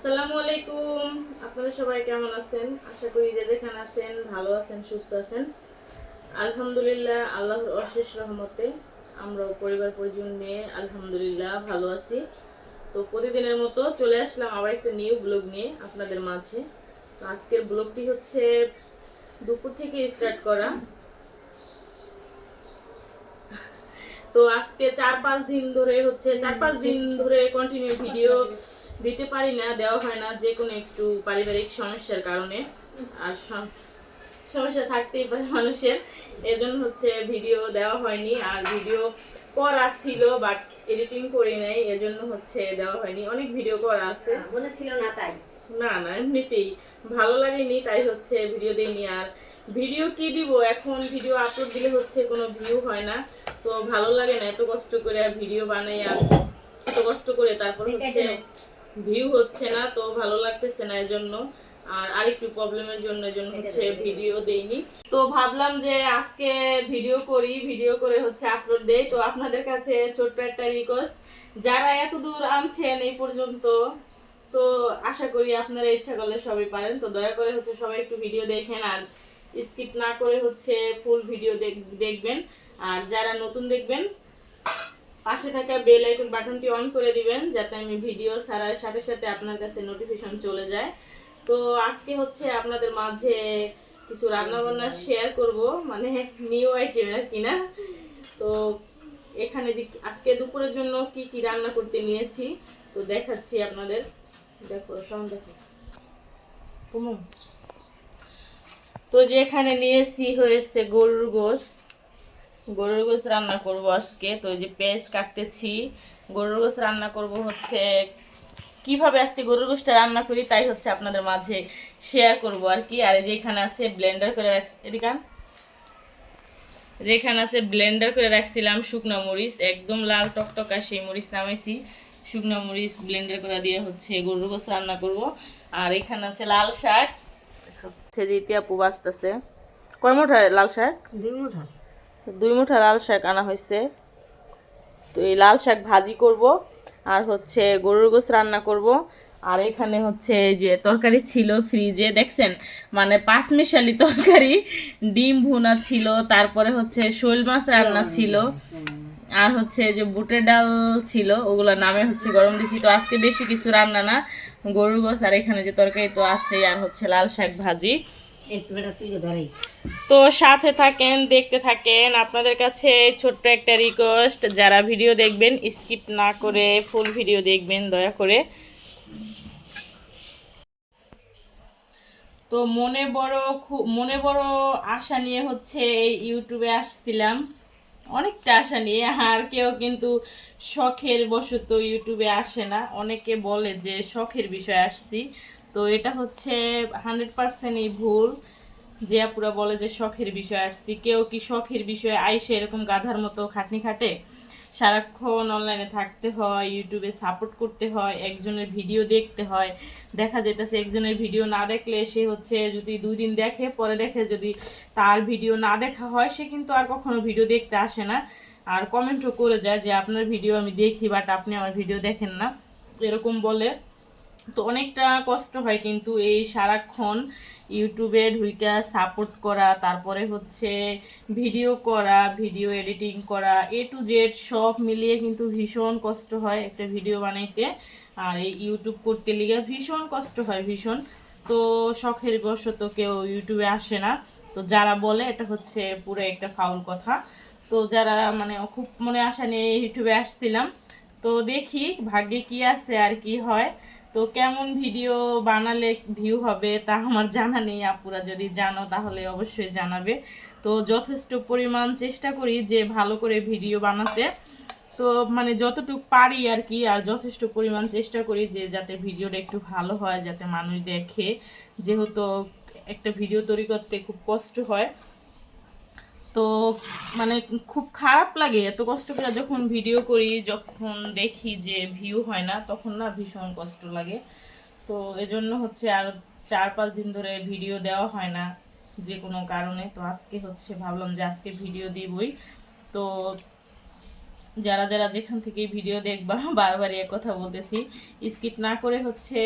আসসালামু আলাইকুম। আপনারা সবাই কেমন আছেন? আশা করি যে যেখানে আছেন ভালো আছেন, সুস্থ আছেন। আলহামদুলিল্লাহ অশেষ রহমতে পরিবার পরিজন নিয়ে আলহামদুলিল্লাহ ভালো আছি। তো প্রতিদিনের মতো চলে আসলাম আবার একটা নিউ ব্লগ নিয়ে আপনাদের মাঝে। তো আজকের ব্লগটি হচ্ছে দুপুর থেকে স্টার্ট করা। তো আজকে চার পাঁচ দিন ধরে হচ্ছে, চার পাঁচ দিন ধরে কন্টিনিউ ভিডিও দিতে পারি না দেওয়া হয় না যে কোনো একটু পারিবারিক সমস্যার কারণে। আর সমস্যা থাকতেই পারে মানুষের। এজন্য হচ্ছে ভিডিও দেওয়া হয়নি আর ভিডিও করা ছিল বাট এডিটিং করি নাই এজন্য হচ্ছে দেওয়া হয়নি। অনেক ভিডিও করা আছে। মনে ছিল না তাই। না না এমনিতেই ভালো লাগেনি তাই হচ্ছে ভিডিও দেইনি। আর ভিডিও কি দিব? এখন ভিডিও আপলোড দিলে হচ্ছে কোনো ভিউ হয় না। তো ভালো লাগে না এত কষ্ট করে ভিডিও বানাই আর এত কষ্ট করে তারপর হচ্ছে ভিউ হচ্ছে না তো ভালো লাগতেছে না এজন্য। আর আরেকটু প্রবলেমের জন্য এজন্য হচ্ছে ভিডিও দেইনি। তো ভাবলাম যে আজকে ভিডিও করি ভিডিও করে হচ্ছে আপলোড দেই। তো আপনাদের কাছে ছোট্ট একটা রিকোয়েস্ট যারা এত দূর আনছেন এই পর্যন্ত তো আশা করি আপনারা ইচ্ছা করলে সবাই পারেন। তো দয়া করে হচ্ছে সবাই একটু ভিডিও দেখেন আর স্কিপ না করে হচ্ছে ফুল ভিডিও দেখবেন। আর যারা নতুন দেখবেন পাশে থাকা বেল আইকন বাটনটি অন করে দিবেন, যাতে আমি ভিডিও ছাড়ার সাথে সাথে আপনার কাছে নোটিফিকেশন চলে যায়। তো আজকে হচ্ছে আপনাদের মাঝে কিছু রান্না বান্না শেয়ার করব মানে নিউ আইটেম আর কি না? তো এখানে যে আজকে দুপুরের জন্য কি কি রান্না করতে নিয়েছি, তো দেখাচ্ছি আপনাদের। দেখো সব দেখো। তো যে এখানে নিয়েছি হয়েছে গরুর গোস গরুর গোস রান্না করব আজকে। তো যে পেঁয়াজ কাটতেছি। গরুর গোস রান্না করব হচ্ছে, কীভাবে আজকে গরুর গোসটা রান্না করি তাই হচ্ছে আপনাদের মাঝে শেয়ার করব আর কি। আর যে এখানে আছে ব্লেন্ডার করে এদিকান যেখানে আছে ব্লেন্ডার করে রাখছিলাম শুকনো মরিচ, একদম লাল টকটকা সেই মরিচ নামাইছি। শুকনো মরিচ ব্লেন্ডার করে দিয়ে হচ্ছে গরুর গোস রান্না করব। আর এখানে আছে লাল শাক। হচ্ছে যে ইতিয়াপু বাঁচতেছে কয় মুঠা লাল শাক? দুই মুঠা। দুই মুঠা লাল শাক আনা হয়েছে। তো এই লাল শাক ভাজি করব, আর হচ্ছে গরুর গোস রান্না করব। আর এখানে হচ্ছে যে তরকারি ছিল ফ্রিজে, দেখছেন? মানে পাঁচ মিশালি তরকারি, ডিম ভুনা ছিল, তারপরে হচ্ছে শোল মাছ রান্না ছিল, আর হচ্ছে যে বুটের ডাল ছিল, ওগুলোর নামে হচ্ছে গরম দিছি। তো আজকে বেশি কিছু রান্না না, গরুর গোস আর এখানে যে তরকারি তো আছে আর হচ্ছে লাল শাক ভাজি। তো সাথে থাকেন, দেখতে থাকেন। আপনাদের কাছে ছোট্ট একটা রিকোয়েস্ট যারা ভিডিও দেখবেন স্কিপ না করে ফুল ভিডিও দেখবেন, দয়া করে। তো মনে বড় মনে বড় আশা নিয়ে হচ্ছে এই ইউটিউবে আসছিলাম। অনেকটা আশা নিয়ে, আর কেউ কিন্তু শখের বশত ইউটিউবে আসে না। অনেকে বলে যে শখের বিষয়ে আসছি। তো এটা হচ্ছে হান্ড্রেড পার্সেন্টই ভুল। যে আপুরা বলে যে শখের বিষয় আসছি। কেউ কি শখের বিষয়ে আইসে এরকম গাধার মতো খাটনি খাটে? সারাক্ষণ অনলাইনে থাকতে হয় ইউটিউবে সাপোর্ট করতে হয়, একজনের ভিডিও দেখতে হয়। দেখা যেতেছে একজনের ভিডিও না দেখলে সে হচ্ছে যদি দুই দিন দেখে, পরে দেখে যদি তার ভিডিও না দেখা হয়, সে কিন্তু আর কখনো ভিডিও দেখতে আসে না। আর কমেন্টও করে যায় যে, আপনার ভিডিও আমি দেখি বাট আপনি আমার ভিডিও দেখেন না। এরকম বলে। তো অনেকটা কষ্ট হয় কিন্তু এই সারাক্ষণ ইউটিউবে ঢুইকা সাপোর্ট করা, তারপরে হচ্ছে ভিডিও করা, ভিডিও এডিটিং করা এ টু জেড সব মিলিয়ে কিন্তু ভীষণ কষ্ট হয় একটা ভিডিও বানাইতে। আর এই ইউটিউব করতে লিগে ভীষণ কষ্ট হয়, ভীষণ। তো শখের বশত কেউ ইউটিউবে আসে না। তো যারা বলে এটা হচ্ছে পুরো একটা ফাউল কথা। তো যারা মানে খুব মনে আশা নিয়ে ইউটিউবে আসছিলাম, তো দেখি ভাগ্যে কি আছে আর কি হয়। তো কেমন ভিডিও বানালে ভিউ হবে তা আমার জানা নেই, আপুরা যদি জানো তাহলে অবশ্যই জানাবে। তো যথেষ্ট পরিমাণ চেষ্টা করি যে ভালো করে ভিডিও বানাতে। তো মানে যতটুকু পারি আর কি, আর যথেষ্ট পরিমাণ চেষ্টা করি যে যাতে ভিডিওটা একটু ভালো হয়, যাতে মানুষ দেখে। যেহেতু একটা ভিডিও তৈরি করতে খুব কষ্ট হয় তো মানে খুব খারাপ লাগে, এত কষ্ট করে যখন ভিডিও করি, যখন দেখি যে ভিউ হয় না, তখন না ভীষণ কষ্ট লাগে। তো এজন্য হচ্ছে আর চার পাঁচ দিন ধরে ভিডিও দেওয়া হয় না যে কোনো কারণে। তো আজকে হচ্ছে ভাবলাম যে আজকে ভিডিও দিবই। তো যারা যারা যেখান থেকে ভিডিও দেখবা বারবার এক কথা বলতেছি। স্কিপ না করে হচ্ছে,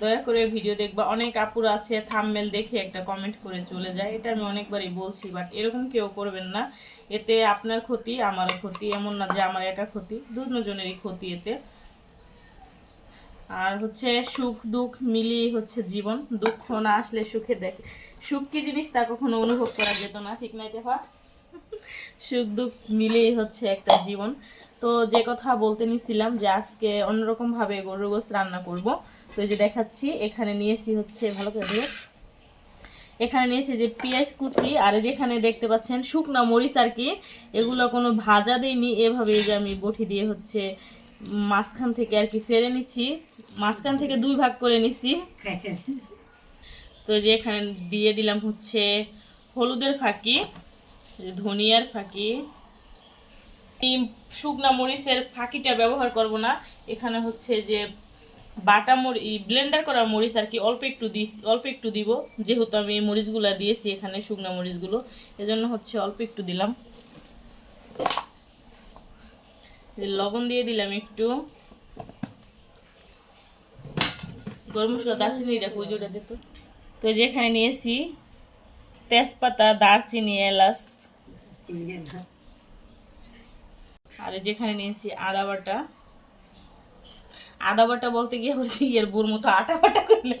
দয়া করে ভিডিও দেখবা। অনেক আপুর আছে থামমেল দেখে একটা কমেন্ট করে চলে যায়। এটা আমি অনেকবারই বলছি বাট এরকম কেউ করবেন না। এতে আপনার ক্ষতি, আমারও ক্ষতি। এমন না যে আমার একা ক্ষতি, দুজনেরই ক্ষতি এতে। আর হচ্ছে, সুখ, দুঃখ মিলিয়ে হচ্ছে জীবন। দুঃখ না আসলে সুখে দেখে সুখ কি জিনিস তা কখনো অনুভব করা যেত না, ঠিক নাই দেখা সুখ দুঃখ মিলেই হচ্ছে একটা জীবন। তো যে কথা বলতে নিছিলাম যে আজকে অন্যরকম ভাবে গরুর গোস রান্না করব। তো এই যে দেখাচ্ছি এখানে নিয়েছি হচ্ছে ভালো করে এখানে নিয়েছি যে পেঁয়াজ কুচি আর এই যেখানে দেখতে পাচ্ছেন শুকনা মরিচ আর কি এগুলো কোনো ভাজা দিইনি এভাবে যে আমি বটি দিয়ে হচ্ছে মাঝখান থেকে আর কি ফেলে নিচ্ছি মাঝখান থেকে দুই ভাগ করে নিছি। তো এই যে এখানে দিয়ে দিলাম হচ্ছে হলুদের ফাঁকি। ধনিয়ার ফাঁকি। শুকনা মরিচের ফাঁকিটা ব্যবহার করব না। এখানে হচ্ছে যে বাটা মরি ব্লেন্ডার করা মরিচ আর কি অল্প একটু দিস, অল্প একটু দিব। যেহেতু আমি এই মরিচগুলো দিয়েছি এখানে শুকনা মরিচগুলো। এজন্য হচ্ছে অল্প একটু দিলাম। লবণ দিয়ে দিলাম একটু। গরম মশলা দারচিনিটা কুজোটা দিত তো এই যে এখানে নিয়েছি তেজপাতা, দারচিনি, এলাচ। না আর যেখানে নিয়েছি আদা বাটা। আদা বাটা বলতে গিয়ে হচ্ছে এর বুর মতো আটা বাটা করলে।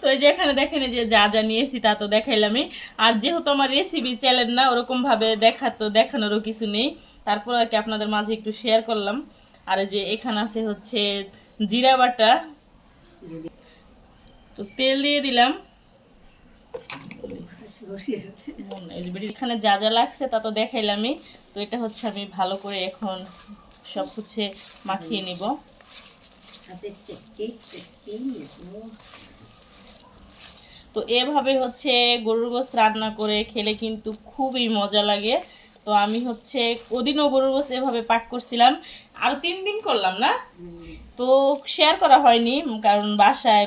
তো এই যে এখানে দেখেন যে যা যা নিয়েছি তা তো দেখাইলামই। আর যেহেতু আমার রেসিপি চ্যানেল না, ওরকম ভাবে দেখা তো দেখানোরও কিছু নেই। তারপর আর কি আপনাদের মাঝে একটু শেয়ার করলাম। আর যে এখানে আছে হচ্ছে জিরা বাটা। তো তেল দিয়ে দিলাম বসিয়ে মনে- এই যে বেটি- এখানে যা যা লাগছে তা তো দেখাইলামই। তো এটা হচ্ছে আমি ভালো করে এখন সব হচ্ছে মাখিয়ে নিব। তো এভাবে হচ্ছে গরুর গোস রান্না করে খেলে কিন্তু খুবই মজা লাগে। তো আমি হচ্ছে ওদিনও গরুর গোস এভাবে পাক করছিলাম। আরও তিন দিন করলাম না? তো শেয়ার করা হয়নি কারণ বাসায়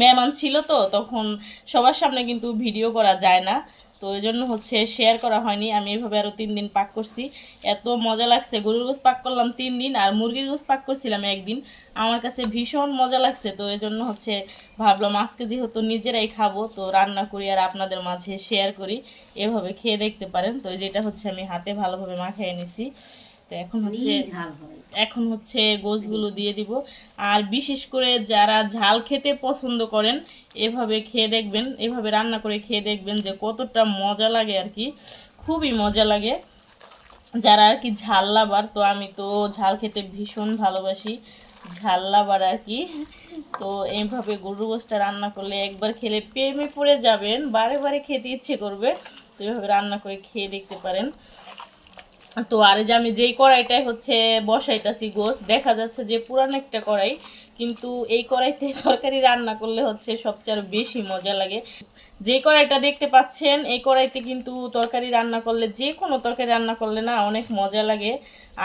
মেহমান ছিল তো, তখন সবার সামনে কিন্তু ভিডিও করা যায় না। তো এই জন্য হচ্ছে শেয়ার করা হয়নি। আমি এভাবে আরও তিন দিন পাক করছি। এত মজা লাগছে। গরুর গোস পাক করলাম তিন দিন আর মুরগির গোস পাক করছিলাম একদিন। আমার কাছে ভীষণ মজা লাগছে। তো এই জন্য হচ্ছে ভাবলাম আজকে যেহেতু নিজেরাই খাব, তো রান্না করি আর আপনাদের মাঝে শেয়ার করি। এভাবে খেয়ে দেখতে পারেন। তো যেটা হচ্ছে আমি হাতে ভালোভাবে মাখিয়ে নিছি। তো এখন হচ্ছে ঝাল হয়। এখন হচ্ছে গোছগুলো দিয়ে দিব। আর বিশেষ করে যারা ঝাল খেতে পছন্দ করেন এভাবে খেয়ে দেখবেন এভাবে রান্না করে খেয়ে দেখবেন যে কতটা মজা লাগে আর কি। খুবই মজা লাগে। যারা আর কি ঝাল লাভার তো আমি তো ঝাল খেতে ভীষণ ভালোবাসি। ঝাল লাভার আর কি। তো এইভাবে গরু গোষ্ঠটা রান্না করলে একবার খেলে প্রেমে পড়ে যাবেন বারে বারে খেতে ইচ্ছে করবে। তো এইভাবে রান্না করে খেয়ে দেখতে পারেন। তো আর যে আমি যেই কড়াইটাই হচ্ছে বসাইতাছি গোস দেখা যাচ্ছে যে পুরান একটা কড়াই, কিন্তু এই কড়াইতে তরকারি রান্না করলে হচ্ছে সবচেয়ে বেশি মজা লাগে। যে কড়াইটা দেখতে পাচ্ছেন, এই কড়াইতে কিন্তু তরকারি রান্না করলে, যে কোনো তরকারি রান্না করলে না অনেক মজা লাগে।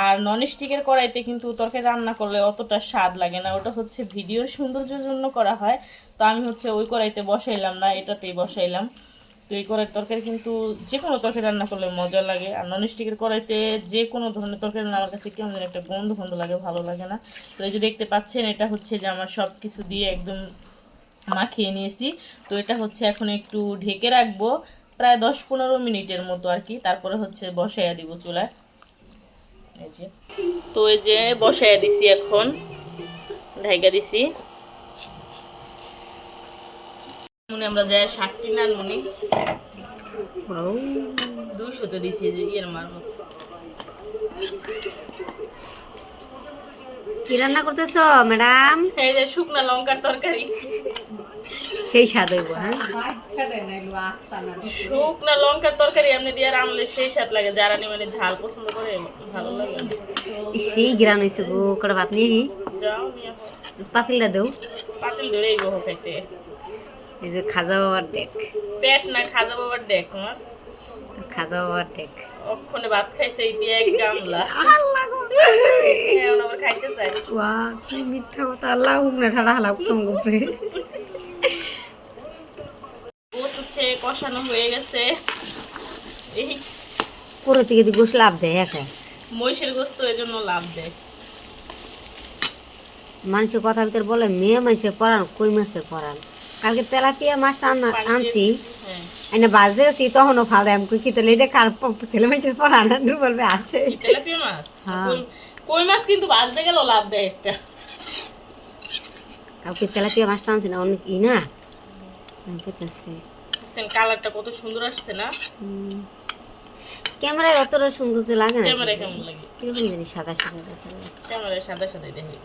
আর ননস্টিকের কড়াইতে কিন্তু তরকারি রান্না করলে অতটা স্বাদ লাগে না, ওটা হচ্ছে ভিডিওর সৌন্দর্যের জন্য করা হয়। তো আমি হচ্ছে ওই কড়াইতে বসাইলাম না, এটাতেই বসাইলাম। তো এই কড়াই তরকারি কিন্তু যে কোনো তরকারি রান্না করলে মজা লাগে। আর ননস্টিকের কড়াইতে যে কোনো ধরনের তরকারি রান্না, আমার কাছে কেমন একটা গন্ধ গন্ধ লাগে, ভালো লাগে না। তো এই যে দেখতে পাচ্ছেন, এটা হচ্ছে যে আমার সব কিছু দিয়ে একদম মাখিয়ে নিয়েছি। তো এটা হচ্ছে এখন একটু ঢেকে রাখব, প্রায় দশ পনেরো মিনিটের মতো আর কি। তারপরে হচ্ছে বসাইয়া দিব চুলায়। এই যে। তো এই যে বসাইয়া দিছি এখন, ঢাইকা দিছি। মনে আমরা যাই শাক দুইশোতে দিছি যে ইয়ের মার মতো কি রান্না করতেছো ম্যাডাম? এই যে শুকনা লঙ্কার তরকারি। সেই স্বাদ হইব হ্যাঁ? শুকনা লঙ্কার তরকারি এমনি দিয়ে রান্নলে সেই স্বাদ লাগে যারা নি মানে ঝাল পছন্দ করে ভালো লাগে। সেই গ্রান গো ভাত নিয়ে যাও পাতিলটা দেও। পাতিল ধরেই খাইতে। এই যে খাজা বাবার ডেক। পেট না খাজা বাবার দেখ তোমার খাজা বাবার ডেক। ভাত খাইছে এই দিয়ে এক গামলা। আবার খাইতে চাই ওয়া কি মিথ্যা কথা আল্লাহ ঠাড়া হচ্ছে কষানো হয়ে গেছে। এই পরে থেকে দি লাভ দেয় একা মহিষের গোস্ত এই জন্য লাভ দেয়। মানুষের কথা ভিতরে বলে মেয়ে মানুষের পরান কই মাছের পরান কালকে তেলাপিয়া আনা- আনছি। হ্যাঁ। এনে বাজে আছি তখনও ফাল দেয় আমি কই কি তাহলে এটা কার ছেলে মানুষের পরান আনু? বলবে আসে তেলাপিয়া মাছ? হ্যাঁ। কই- মাছ কিন্তু বাজতে গেল লাভ দেয় একটা। কালকে তেলাপিয়া মাছটা আনছি না অনেক ই না? কালারটা কত সুন্দর আসছে না? ক্যামেরায় অতটা সৌন্দর্য লাগে না। ক্যামেরা কেমন লাগে? কীরকম জানি সাদা সাদা দেখা যায়। ক্যামেরায় সাদা সাদা দেখে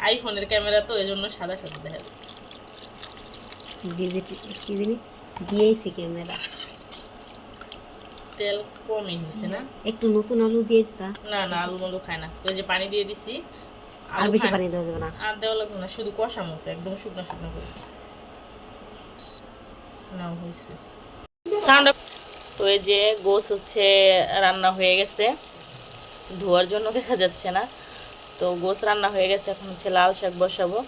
আইফোনের ক্যামেরা তো এই জন্য সাদা সাদা দেখা যায়। ডিজিটি কি জানি দিয়েছি ক্যামেরা। তেল কমই হয়েছে না? একটু নতুন আলু দিয়ে দিতা। না না আলু মালু খায় না। তো যে পানি দিয়ে দিছি আর বেশি পানি দেওয়া যাবে না। আর দেওয়া লাগবে না শুধু কষা মতো একদম শুকনো শুকনো করে। না হয়েছে সাউন্ড তো এই যে গোস হচ্ছে রান্না হয়ে গেছে। ধোয়ার জন্য দেখা যাচ্ছে না। তো গোস রান্না হয়ে গেছে এখন হচ্ছে লাল শাক বসাবো।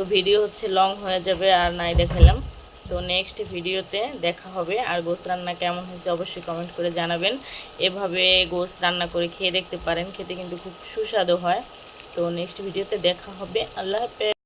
তো ভিডিও হচ্ছে লং হয়ে যাবে আর নাই দেখালাম তো নেক্সট ভিডিওতে দেখা হবে আর গোস রান্না কেমন হয়েছে অবশ্যই কমেন্ট করে জানাবেন। এভাবে গোস রান্না করে খেয়ে দেখতে পারেন, খেতে কিন্তু খুব সুস্বাদু হয়। তো নেক্সট ভিডিওতে দেখা হবে। আল্লাহ হাফেজ।